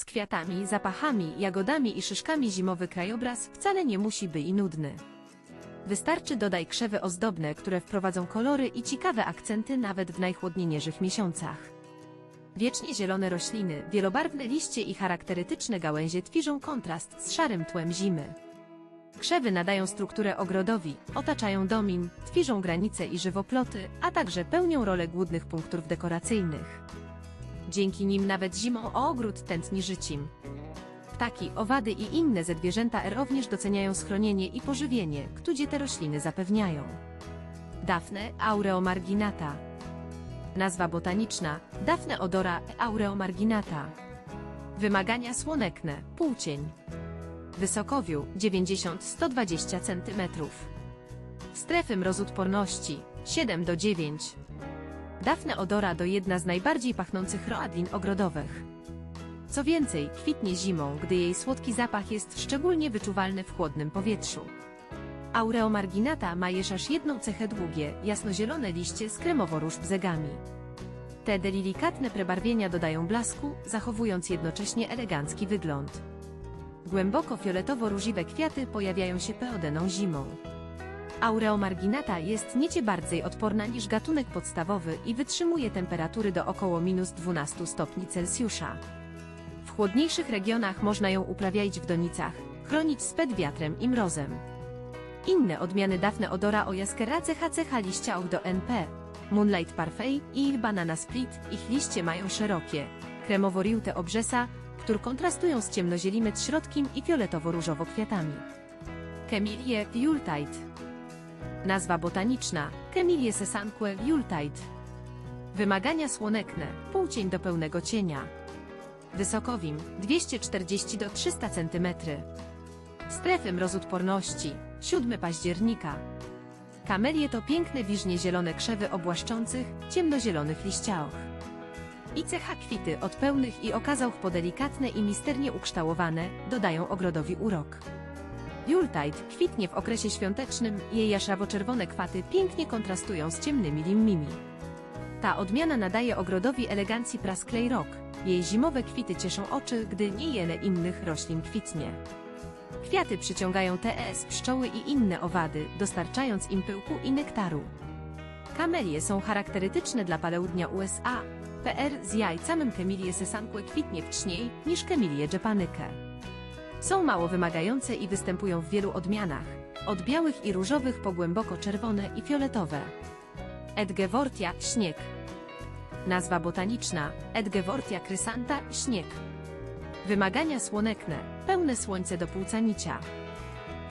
Z kwiatami, zapachami, jagodami i szyszkami zimowy krajobraz wcale nie musi być i nudny. Wystarczy dodaj krzewy ozdobne, które wprowadzą kolory i ciekawe akcenty nawet w najchłodniejszych miesiącach. Wiecznie zielone rośliny, wielobarwne liście i charakterystyczne gałęzie tworzą kontrast z szarym tłem zimy. Krzewy nadają strukturę ogrodowi, otaczają domin, tworzą granice i żywoploty, a także pełnią rolę głównych punktów dekoracyjnych. Dzięki nim nawet zimą ogród tętni życiem. Ptaki, owady i inne zwierzęta również doceniają schronienie i pożywienie, które te rośliny zapewniają. Daphne aureomarginata. Nazwa botaniczna Daphne odora aureomarginata. Wymagania słonekne, półcień. Wysokowiu 90-120 cm Strefy mrozodporności 7 do 9 Daphne odora to jedna z najbardziej pachnących roadlin ogrodowych. Co więcej, kwitnie zimą, gdy jej słodki zapach jest szczególnie wyczuwalny w chłodnym powietrzu. Aureomarginata ma jeszcze aż jedną cechę długie, jasnozielone liście z kremowo-róż bzegami. Te delikatne prebarwienia dodają blasku, zachowując jednocześnie elegancki wygląd. Głęboko fioletowo-różowe kwiaty pojawiają się peodeną zimą. Aureomarginata jest niecie bardziej odporna niż gatunek podstawowy i wytrzymuje temperatury do około minus 12 stopni Celsjusza. W chłodniejszych regionach można ją uprawiać w donicach, chronić sped wiatrem i mrozem. Inne odmiany Daphne odora o jaskeradze HCH liściach do NP, Moonlight Parfait i ich Banana Split, ich liście mają szerokie, kremowo-riute obrzesa, które kontrastują z ciemnozielimy środkiem i fioletowo-różowo kwiatami. Chemilie Yuletide Nazwa botaniczna Chemilie sesanque Yuletide Wymagania słonekne, półcień do pełnego cienia. Wysokowim 240 do 300 cm. Strefy mrozodporności 7 października. Kamelie to piękne wiżnie zielone krzewy obłaszczących, ciemnozielonych liściałach. I cecha kwity od pełnych i okazałych po delikatne i misternie ukształtowane, dodają ogrodowi urok. Yuletide kwitnie w okresie świątecznym, jej jaszawo-czerwone kwaty pięknie kontrastują z ciemnymi limmimi. Ta odmiana nadaje ogrodowi elegancji Prasklej Rock. Jej zimowe kwity cieszą oczy, gdy niewiele innych roślin kwitnie. Kwiaty przyciągają TS, pszczoły i inne owady, dostarczając im pyłku i nektaru. Kamelie są charakterystyczne dla południa USA. PR z jajcami Kemilie sesanque kwitnie wcześniej niż Kemilie japanykę. Są mało wymagające i występują w wielu odmianach, od białych i różowych po głęboko czerwone i fioletowe. Edgewortia, śnieg. Nazwa botaniczna Edgewortia crysanta, śnieg. Wymagania słonekne, pełne słońce do płucanicia.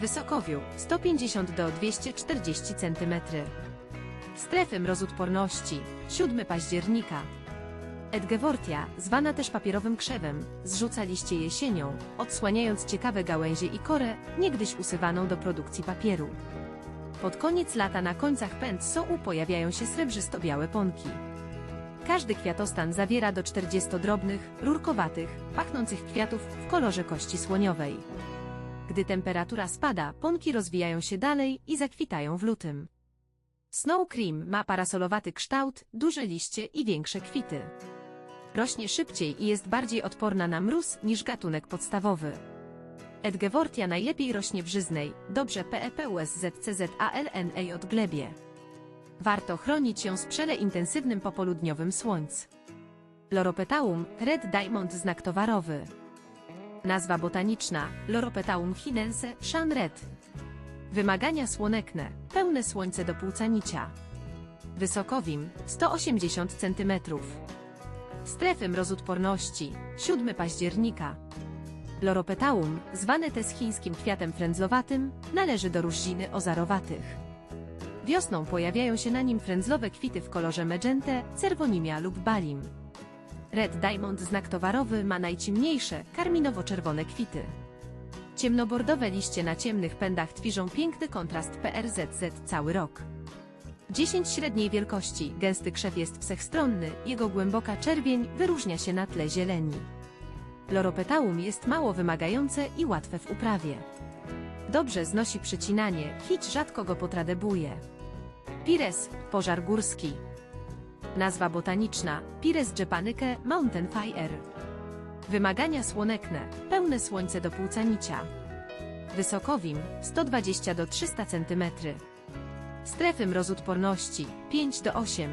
Wysokowiu 150 do 240 cm. Strefy mrozodporności 7 października. Edgewortia, zwana też papierowym krzewem, zrzuca liście jesienią, odsłaniając ciekawe gałęzie i korę, niegdyś usywaną do produkcji papieru. Pod koniec lata na końcach pęd pojawiają się srebrzysto-białe pąki. Każdy kwiatostan zawiera do 40 drobnych, rurkowatych, pachnących kwiatów w kolorze kości słoniowej. Gdy temperatura spada, pąki rozwijają się dalej i zakwitają w lutym. Snow Cream ma parasolowaty kształt, duże liście i większe kwity. Rośnie szybciej i jest bardziej odporna na mróz niż gatunek podstawowy. Edgewortia najlepiej rośnie w żyznej, dobrze PEPUSZCZALNA od glebie. Warto chronić ją z przele intensywnym popołudniowym słońc. Loropetaum, Red Diamond znak towarowy. Nazwa botaniczna, Loropetaum chinense, Shan Red. Wymagania słonekne, pełne słońce do płucanicia. Wysokowim, 180 cm. Strefy mrozodporności, 7 października. Loropetaum, zwane też chińskim kwiatem frędzlowatym, należy do różziny ozarowatych. Wiosną pojawiają się na nim frędzlowe kwity w kolorze magente, cerwonimia lub balim. Red Diamond znak towarowy ma najciemniejsze, karminowo-czerwone kwity. Ciemnobordowe liście na ciemnych pędach tworzą piękny kontrast PRZZ cały rok. 10 średniej wielkości, gęsty krzew jest wszechstronny, jego głęboka czerwień wyróżnia się na tle zieleni. Loropetaum jest mało wymagające i łatwe w uprawie. Dobrze znosi przycinanie, choć rzadko go potradebuje. Pires, pożar górski. Nazwa botaniczna, Pires japanyke mountain fire. Wymagania słonekne, pełne słońce do płucanicia. Wysokowim 120 do 300 cm. Strefy mrozodporności 5 do 8.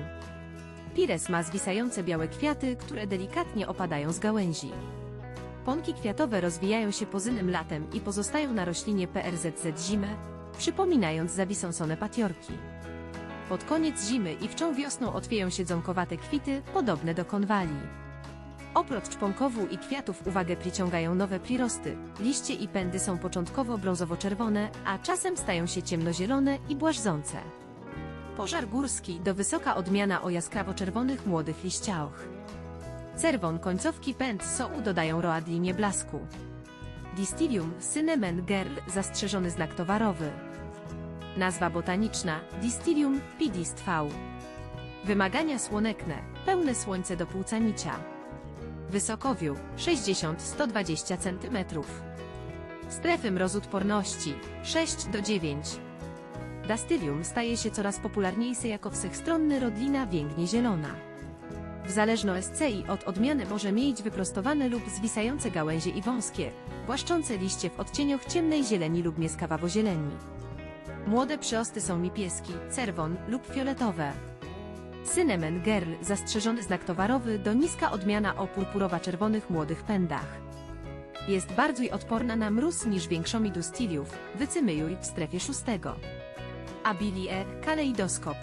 Pires ma zwisające białe kwiaty, które delikatnie opadają z gałęzi. Pąki kwiatowe rozwijają się pozynym latem i pozostają na roślinie PRZZ zimę, przypominając zawisącone patiorki. Pod koniec zimy i wczą wiosną otwieją się dząkowate kwity, podobne do konwalii. Oprócz członkowu i kwiatów uwagę przyciągają nowe prirosty. Liście i pędy są początkowo brązowo-czerwone, a czasem stają się ciemnozielone i błażdżące. Pożar górski do wysoka odmiana o jaskrawo-czerwonych młodych liściach. Cerwon końcówki pęd sołu dodają roadlinie blasku. Distilium Cinnamon Girl zastrzeżony znak towarowy. Nazwa botaniczna Distilium pidist v. Wymagania słonekne, pełne słońce do płucanicia. Wysokowiu 60-120 cm. Strefy mrozodporności 6 do 9. Dastylium staje się coraz popularniejsze jako wszechstronny rodzina więgnie zielona. W zależności od odmiany może mieć wyprostowane lub zwisające gałęzie i wąskie, błaszczące liście w odcieniach ciemnej zieleni lub nieskawawo-zieleni. Młode przyosty są niebieski, czerwon lub fioletowe. Cinnamon Girl zastrzeżony znak towarowy do niska odmiana o purpurowa-czerwonych młodych pędach. Jest bardziej odporna na mróz niż większomi dustiliów, wycymyjuj w strefie szóstego. Abilie kaleidoskop.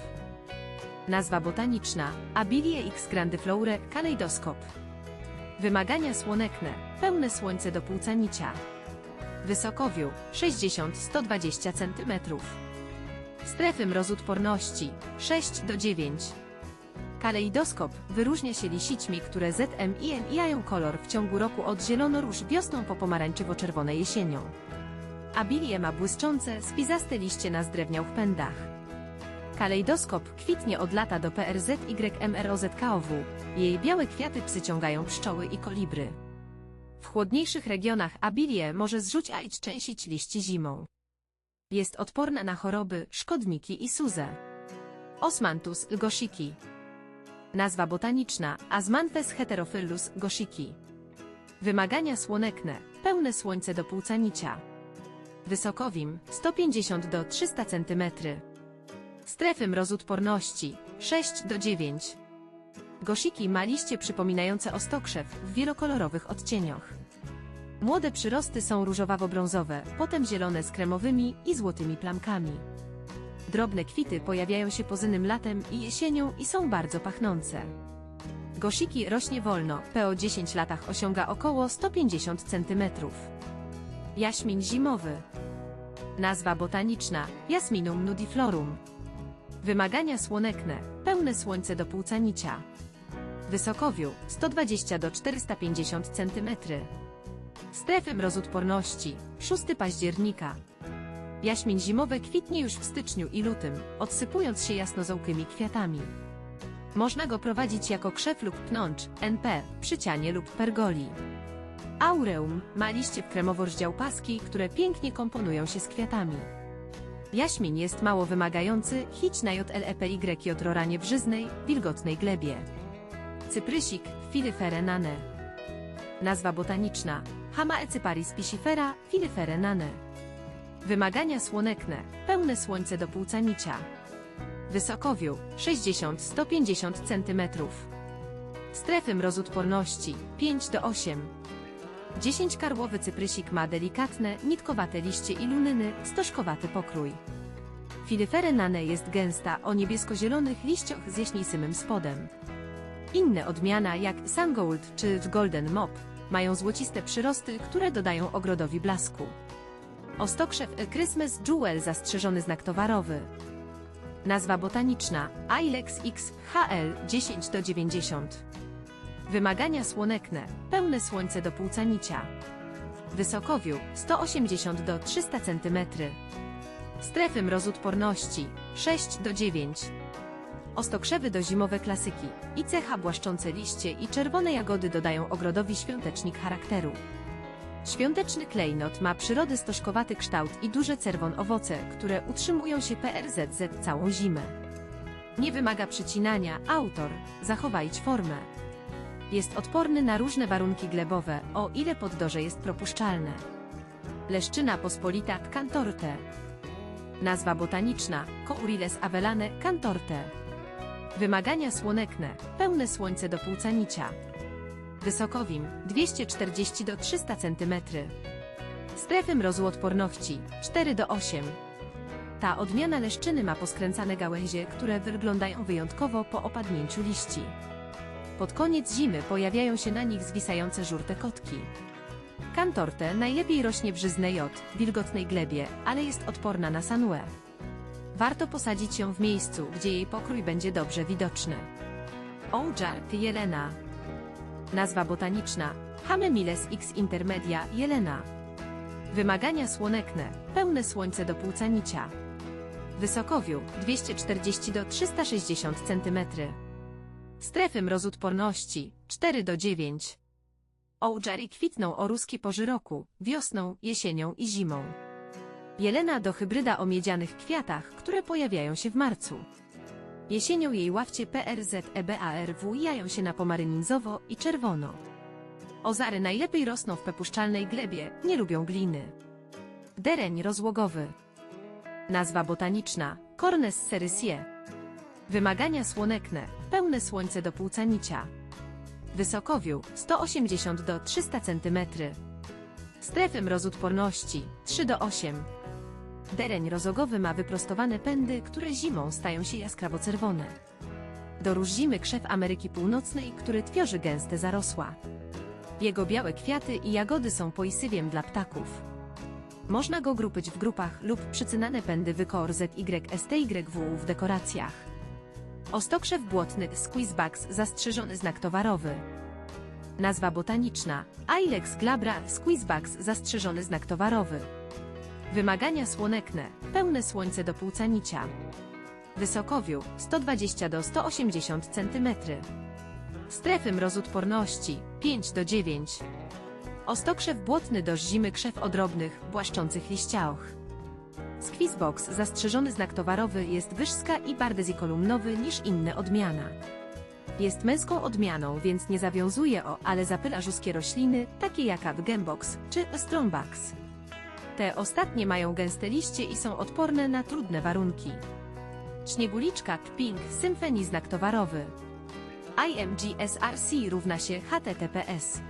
Nazwa botaniczna Abilie x grandiflore kaleidoskop. Wymagania słonekne, pełne słońce do płucanicia. Wysokowiu 60-120 cm. Strefy mrozodporności 6 do 9. Kaleidoskop wyróżnia się lisićmi, które ZMI mijają kolor w ciągu roku od zielono-róż wiosną po pomarańczowo-czerwone jesienią. Abilie ma błyszczące, spizaste liście na zdrewniałych pędach. Kaleidoskop kwitnie od lata do PRZYMROZKOW. Jej białe kwiaty przyciągają pszczoły i kolibry. W chłodniejszych regionach abilie może zrzucać częścić liści zimą. Jest odporna na choroby, szkodniki i suzę. Osmanthus goshiki. Nazwa botaniczna Asmanthes heterophyllus goshiki. Wymagania słonekne, pełne słońce do płucanicia. Wysokowim 150 do 300 cm. Strefy mrozodporności 6 do 9. Gosiki ma liście przypominające ostokrzew w wielokolorowych odcieniach. Młode przyrosty są różowawo-brązowe, potem zielone z kremowymi i złotymi plamkami. Drobne kwity pojawiają się pozynym latem i jesienią i są bardzo pachnące. Gosiki rośnie wolno, po 10 latach osiąga około 150 cm. Jaśmin zimowy. Nazwa botaniczna Jasminum nudiflorum. Wymagania słonekne, pełne słońce do płucanicia. Wysokowiu 120 do 450 cm. Strefy mrozodporności 6 października. Jaśmin zimowy kwitnie już w styczniu i lutym, odsypując się jasnozałkymi kwiatami. Można go prowadzić jako krzew lub pnącz, NP, przycianie lub pergoli. Aureum ma liście w kremowo paski, które pięknie komponują się z kwiatami. Jaśmin jest mało wymagający, hić na JLEPY od roranie brzyznej, wilgotnej glebie. Cyprysik, Filifere nane. Nazwa botaniczna, Hama ecyparis piscifera, Filifere nane. Wymagania słonekne, pełne słońce do płucanicia. Wysokowiu 60-150 cm. Strefy mrozodporności 5 do 8. 10 karłowy cyprysik ma delikatne, nitkowate liście i lunyny, stożkowaty pokrój. Filifery nane jest gęsta o niebiesko-zielonych liściach z jaśnisymym spodem. Inne odmiana jak Sangold czy Golden Mop mają złociste przyrosty, które dodają ogrodowi blasku. Ostokrzew Christmas Jewel zastrzeżony znak towarowy. Nazwa botaniczna Ilex X HL 10 do 90. Wymagania słonekne, pełne słońce do płucanicia. Wysokowiu 180 do 300 cm. Strefy mrozodporności 6 do 9. Ostokrzewy do zimowe klasyki i cecha błaszczące liście i czerwone jagody dodają ogrodowi świątecznik charakteru. Świąteczny klejnot ma przyrody stożkowaty kształt i duże czerwon owoce, które utrzymują się PRZZ całą zimę. Nie wymaga przycinania, autor, zachowajcie formę. Jest odporny na różne warunki glebowe, o ile poddoże jest propuszczalne. Leszczyna pospolita Cantorte. Nazwa botaniczna Couriles avellane Cantorte. Wymagania słonekne, pełne słońce do płucanicia. Wysokowim 240 do 300 cm. Strefy mrozu odporności 4 do 8. Ta odmiana leszczyny ma poskręcane gałęzie, które wyglądają wyjątkowo po opadnięciu liści. Pod koniec zimy pojawiają się na nich zwisające żółte kotki. Kantorte najlepiej rośnie w żyznej jod, wilgotnej glebie, ale jest odporna na sanue. Warto posadzić ją w miejscu, gdzie jej pokrój będzie dobrze widoczny. Ołdżark jelena. Nazwa botaniczna Hamemiles x intermedia jelena. Wymagania słonekne, pełne słońce do płucanicia. Wysokowiu 240 do 360 cm. Strefy mrozodporności 4 do 9. Ołdżary kwitną o ruskiej porze roku, wiosną, jesienią i zimą. Jelena do hybryda o miedzianych kwiatach, które pojawiają się w marcu. Jesienią jej ławcie PRZ EBARW jają się na pomaryninzowo i czerwono. Ozary najlepiej rosną w pepuszczalnej glebie, nie lubią gliny. Dereń rozłogowy. Nazwa botaniczna Cornes cerysie. Wymagania słonekne, pełne słońce do płucanicia. Wysokowiu 180 do 300 cm. Strefy mrozodporności 3 do 8. Dereń rozogowy ma wyprostowane pędy, które zimą stają się jaskrawo czerwone. Do róż zimy krzew Ameryki Północnej, który tworzy gęste zarosła. Jego białe kwiaty i jagody są poisywiem dla ptaków. Można go grupić w grupach lub przycynane pędy wykor ZYSTYW w dekoracjach. Ostokrzew błotny Squeezebacks zastrzeżony znak towarowy. Nazwa botaniczna Ilex glabra Squeezebacks zastrzeżony znak towarowy. Wymagania słonekne, pełne słońce do płucanicia. Wysokowiu 120 do 180 cm. Strefy mrozodporności 5 do 9. Ostokrzew błotny dość zimy krzew odrobnych, błaszczących liściaoch. Squeezebox zastrzeżony znak towarowy jest wyżska i bardziej kolumnowy niż inne odmiana. Jest męską odmianą, więc nie zawiązuje o, ale zapyla żuskie rośliny, takie jak Gembox czy Strongbox. Te ostatnie mają gęste liście i są odporne na trudne warunki. Śnieguliczka Pink Symphony znak towarowy. IMGSRC równa się HTTPS.